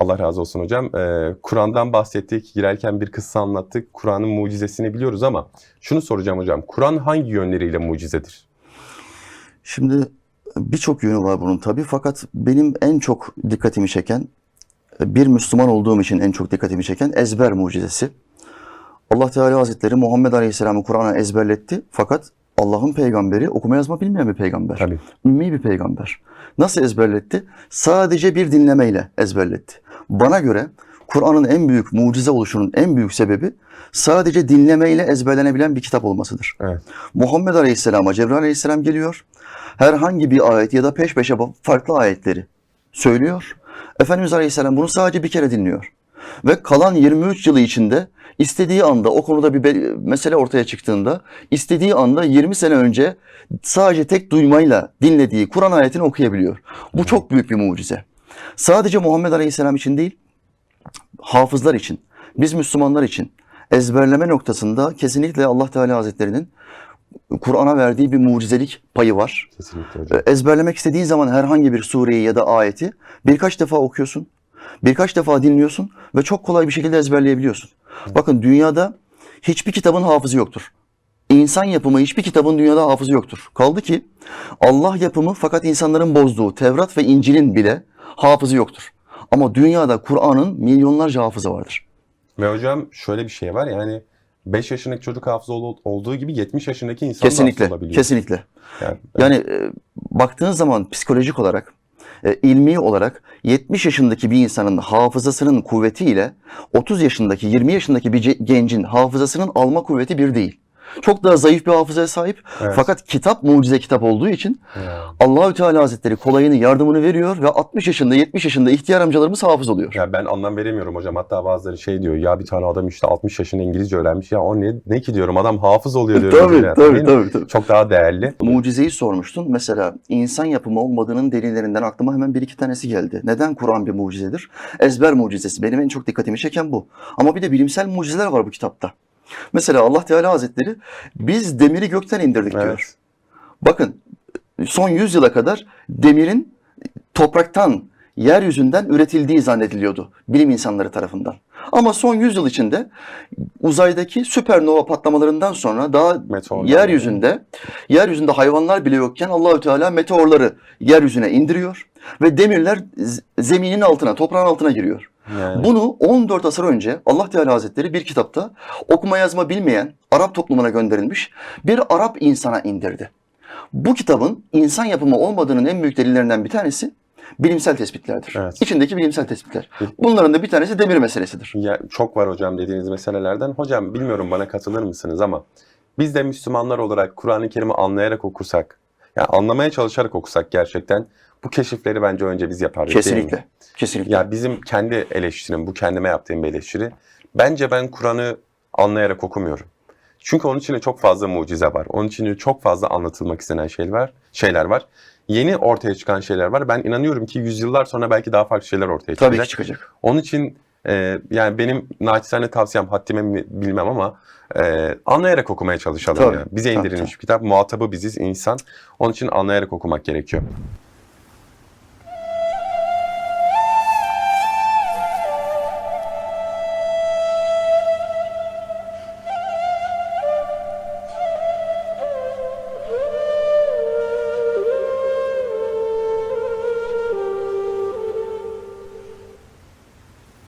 Allah razı olsun hocam. Ee, Kur'an'dan bahsettik. Girerken bir kıssa anlattık. Kur'an'ın mucizesini biliyoruz ama şunu soracağım hocam. Kur'an hangi yönleriyle mucizedir? Şimdi birçok yönü var bunun tabii fakat benim en çok dikkatimi çeken, bir Müslüman olduğum için en çok dikkatimi çeken ezber mucizesi. Allah Teala Hazretleri Muhammed Aleyhisselam'ı Kur'an'a ezberletti fakat Allah'ın peygamberi okuma yazma bilmeyen bir peygamber. Tabii. Ümmi bir peygamber. Nasıl ezberletti? Sadece bir dinlemeyle ezberletti. Bana göre Kur'an'ın en büyük mucize oluşunun en büyük sebebi sadece dinlemeyle ezberlenebilen bir kitap olmasıdır. Evet. Muhammed Aleyhisselam'a Cebrail Aleyhisselam geliyor. Herhangi bir ayet ya da peş peşe farklı ayetleri söylüyor. Efendimiz Aleyhisselam bunu sadece bir kere dinliyor. Ve kalan 23 yılı içinde istediği anda o konuda bir mesele ortaya çıktığında istediği anda 20 sene önce sadece tek duymayla dinlediği Kur'an ayetini okuyabiliyor. Bu çok büyük bir mucize. Sadece Muhammed Aleyhisselam için değil, hafızlar için, biz Müslümanlar için ezberleme noktasında kesinlikle Allah Teala Hazretleri'nin Kur'an'a verdiği bir mucizelik payı var. Kesinlikle hocam. E, Ezberlemek istediğin zaman herhangi bir sureyi ya da ayeti birkaç defa okuyorsun, birkaç defa dinliyorsun ve çok kolay bir şekilde ezberleyebiliyorsun. Bakın dünyada hiçbir kitabın hafızı yoktur. İnsan yapımı hiçbir kitabın dünyada hafızı yoktur. Kaldı ki Allah yapımı fakat insanların bozduğu Tevrat ve İncil'in bile hafızı yoktur. Ama dünyada Kur'an'ın milyonlarca hafızı vardır. Ve hocam şöyle bir şey var yani 5 yaşındaki çocuk hafıza ol- olduğu gibi 70 yaşındaki insan da Kesinlikle, hafıza olabiliyor. kesinlikle. Yani, Yani e, baktığın zaman psikolojik olarak, e, ilmi olarak 70 yaşındaki bir insanın hafızasının kuvvetiyle 30 yaşındaki, 20 yaşındaki bir gencin hafızasının alma kuvveti bir değil. Çok daha zayıf bir hafızaya sahip. Evet. Fakat kitap mucize kitap olduğu için Ya. Allahü Teala Hazretleri kolayını, yardımını veriyor ve 60 yaşında, 70 yaşında ihtiyar amcalarımız hafız oluyor. Ya ben anlam veremiyorum hocam. Hatta bazıları şey diyor ya bir tane adam işte 60 yaşında İngilizce öğrenmiş. Ya o ne, ne ki diyorum adam hafız oluyor diyorum. Tabii, mesela. tabii, tabii, tabii. Çok daha değerli. Mucizeyi sormuştun. Mesela insan yapımı olmadığının delillerinden aklıma hemen bir iki tanesi geldi. Neden Kur'an bir mucizedir? Ezber mucizesi. Benim en çok dikkatimi çeken bu. Ama bir de bilimsel mucizeler var bu kitapta. Mesela Allah Teala Hazretleri biz demiri gökten indirdik Evet. diyor. Bakın son 100 yıla kadar demirin topraktan, yeryüzünden üretildiği zannediliyordu bilim insanları tarafından. Ama son 100 yıl içinde uzaydaki süpernova patlamalarından sonra daha Meteorlar. yeryüzünde yeryüzünde hayvanlar bile yokken Allahü Teala meteorları yeryüzüne indiriyor ve demirler zeminin altına, toprağın altına giriyor. Yani. Bunu 14 asır önce Allah Teala Hazretleri bir kitapta okuma yazma bilmeyen Arap toplumuna gönderilmiş bir Arap insana indirdi. Bu kitabın insan yapımı olmadığının en büyük delillerinden bir tanesi bilimsel tespitlerdir. Evet. İçindeki bilimsel tespitler. Bunların da bir tanesi demir meselesidir. Ya, çok var hocam dediğiniz meselelerden. Hocam bilmiyorum bana katılır mısınız ama biz de Müslümanlar olarak Kur'an-ı Kerim'i anlayarak okursak, yani anlamaya çalışarak okusak gerçekten bu keşifleri bence önce biz yaparız değil mi? Kesinlikle. Kesinlikle. Ya bizim kendi eleştirim, bu kendime yaptığım bir eleştiri. Bence ben Kur'an'ı anlayarak okumuyorum. Çünkü onun içinde çok fazla mucize var. Onun içinde çok fazla anlatılmak istenen şey var, şeyler var. Yeni ortaya çıkan şeyler var. Ben inanıyorum ki yüzyıllar sonra belki daha farklı şeyler ortaya çıkacak. Tabii ki çıkacak. Onun için e, yani benim naçizane tavsiyem haddime mi bilmem ama e, anlayarak okumaya çalışalım. Tabii, ya. Bize tabii, indirilmiş bir kitap. Muhatabı biziz insan. Onun için anlayarak okumak gerekiyor.